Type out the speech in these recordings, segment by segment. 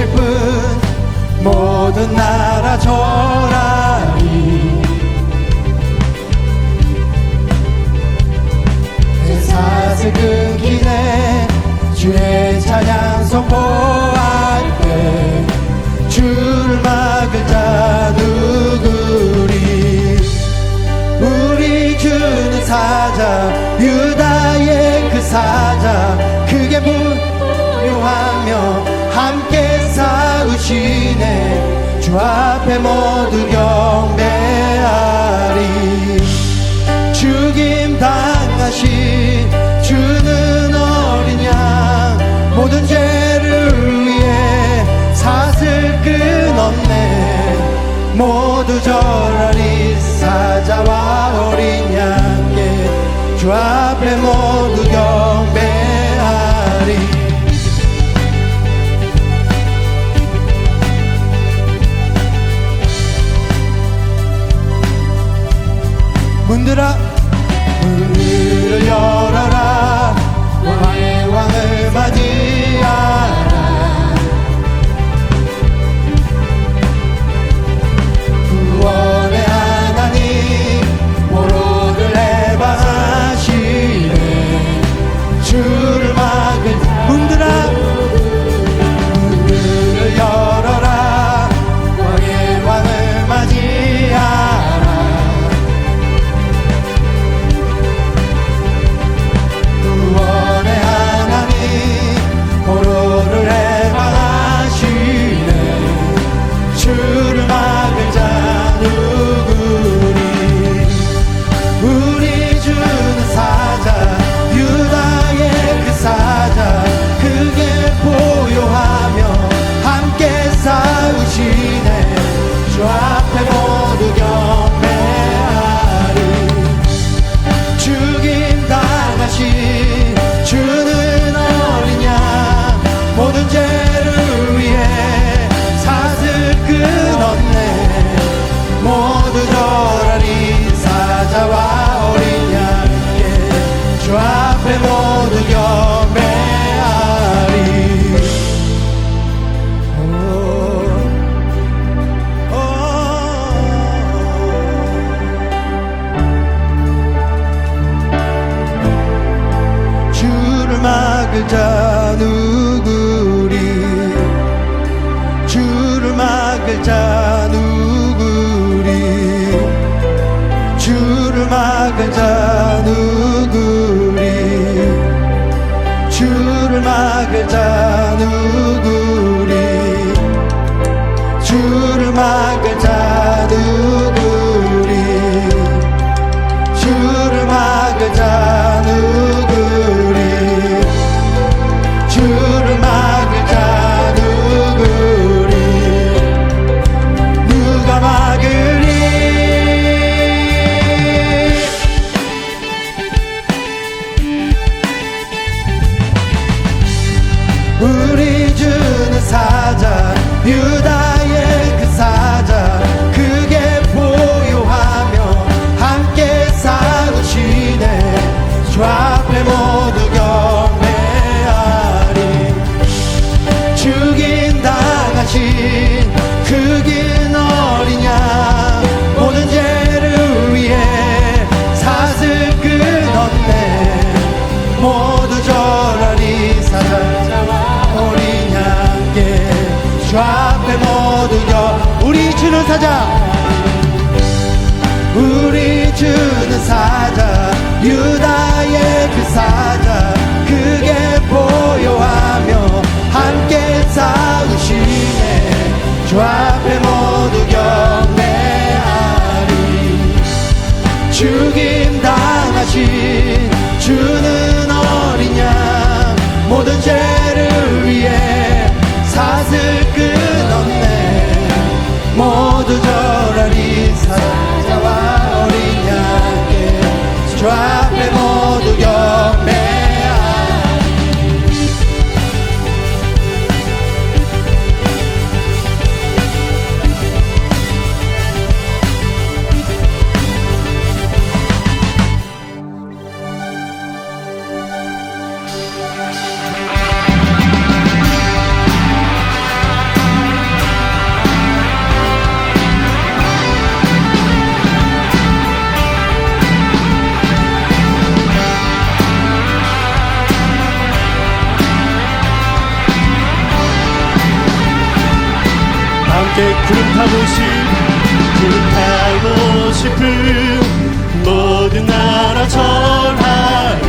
주실 분 모든 날. 대신에 주 앞에 모두 경배하리. 죽임 당하신 주는 어린 양 모든 죄를 위해 사슬 끊었네. 모두 절하리 사자와 어린 양께 주 앞에 모두 it up. 불을 막을 자들 우리 주는 사자 유다의 그 사자 그게 보여하며 함께 싸우시네. 좌 기억하고 싶은 그 기억하고 싶은 모든 나라 전하리.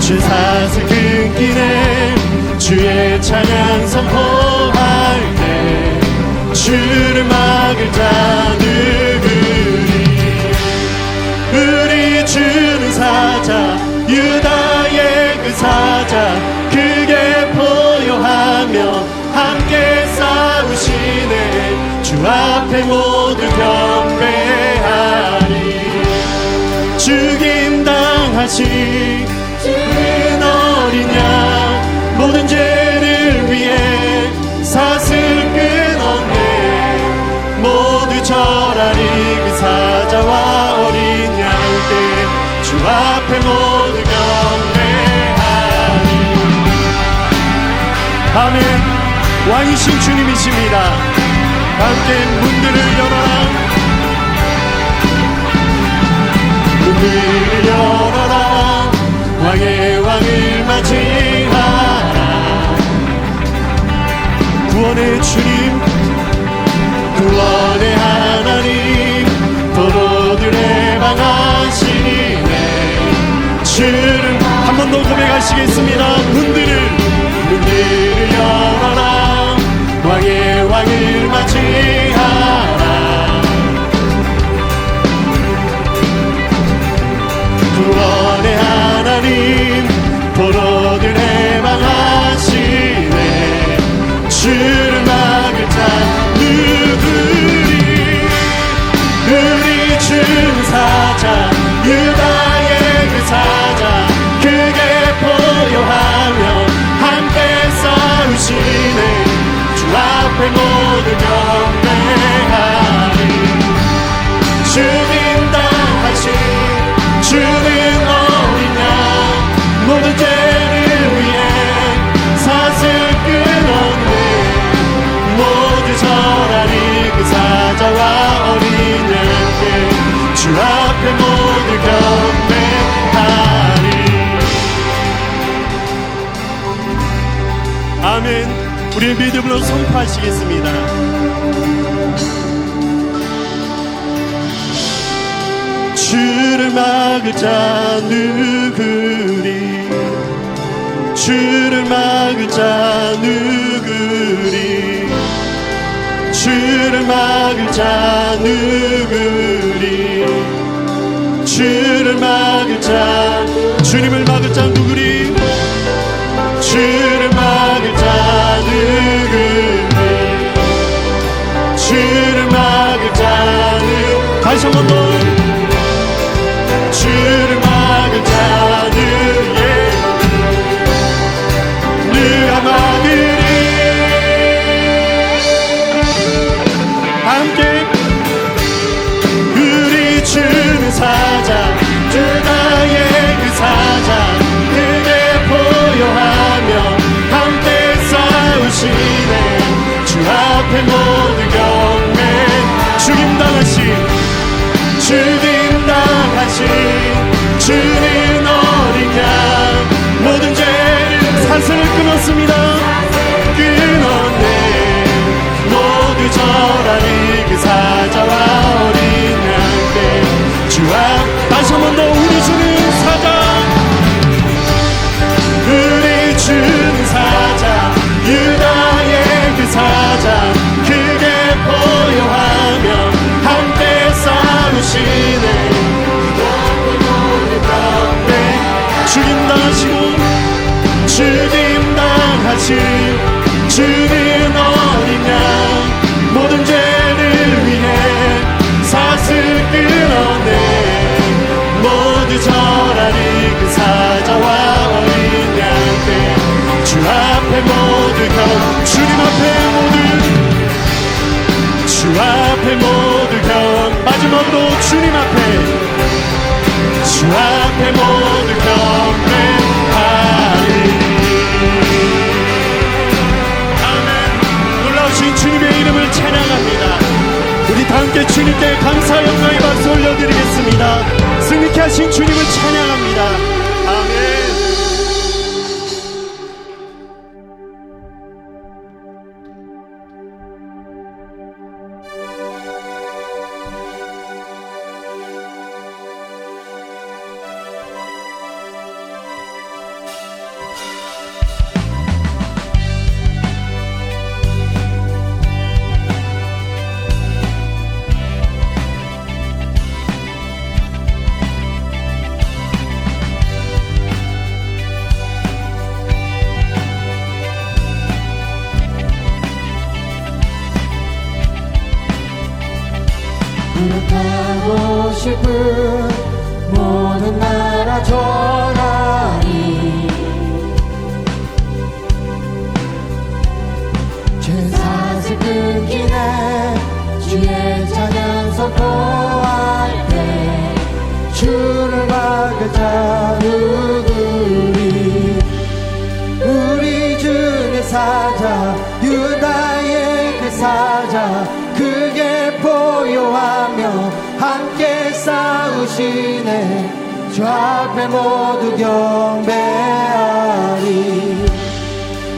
주 사슬 끊기네 주의 찬양 선포할 때 주를 막을 자. 주 앞에 모두 경배하리. 죽임 당하신 주는 어린 양 모든 죄를 위해 사슬 끊었네. 모두 절하리 그 사자와 어린 양들 주 앞에 모두 경배하리. 아멘. 왕이신 주님이십니다 함께 문들을 열어라. 문들을 열어라. 왕의 왕을 맞이하라. 구원의 주님 구원의 하나님 도로들의 방하시네. 주를 한 번 더 고백하시겠습니다. 문들 주 사자 유다의 그 사자 크게 보여하며 함께 싸우시네 주 앞에 모두 경 우리 믿음으로 선포하시겠습니다. 주를 막을 자 누구리? 주를 막을 자 누구리? 주를 막을 자 누구리? 주를 막을 자 주님을 막을 자 누구리 모두 경 주님 앞에 모두 주 앞에 모두 경 마지막으로 주님 앞에 주 앞에 모두 경배하리 아멘. 놀라우신 주님의 이름을 찬양합니다. 우리 다 함께 주님께 감사 영광의 박수 올려드리겠습니다. 승리케 하신 주님을 찬양합니다 되고 싶은 모든 나라 전하리. 제사슬 끊기네 주의 찬양 선포할 때 주를 막을 자유. 싸우시네. 주 앞에 모두 경배하리.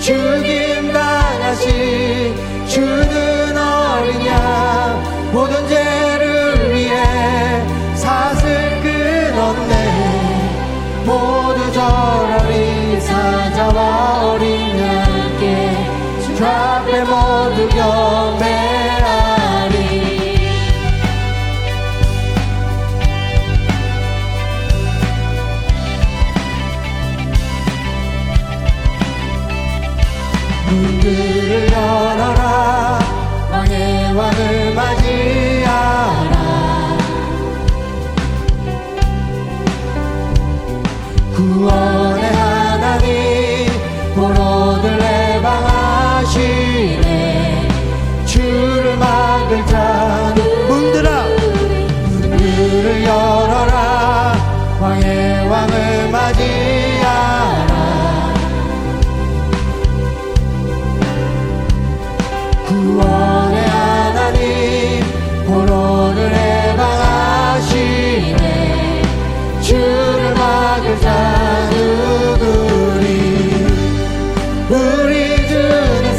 죽임 당하신 주는 어린 양 모든 죄를 위해 사슬 끊었네. 모두 저러리 사자와 어린 양께 주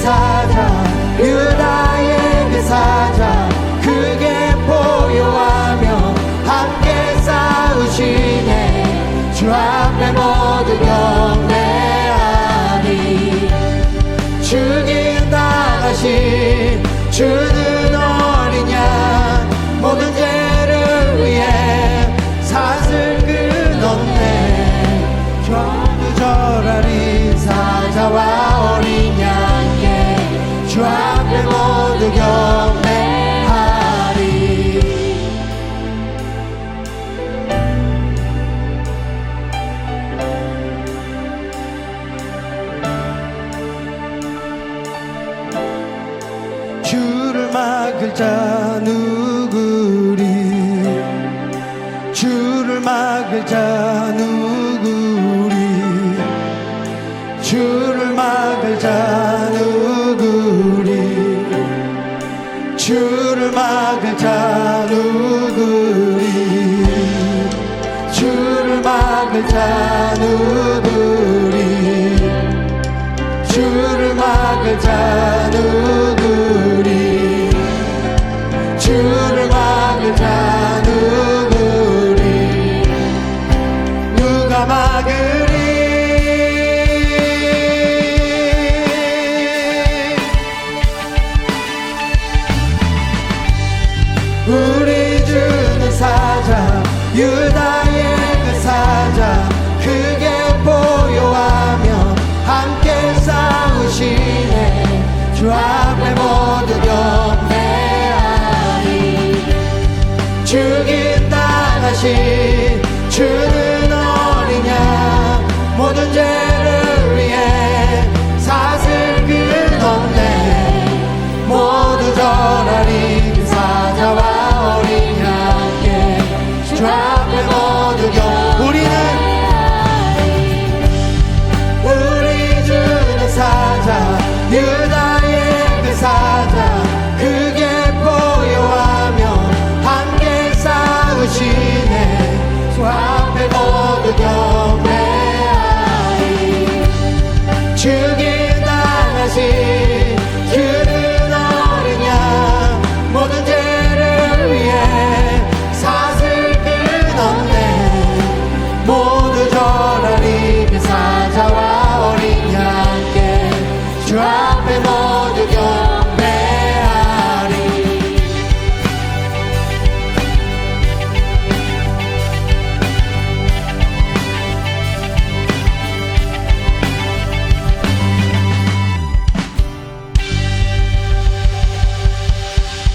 time. 주를 막을 자 누구리. 주를 막을 자 누구리. 주를 막을 자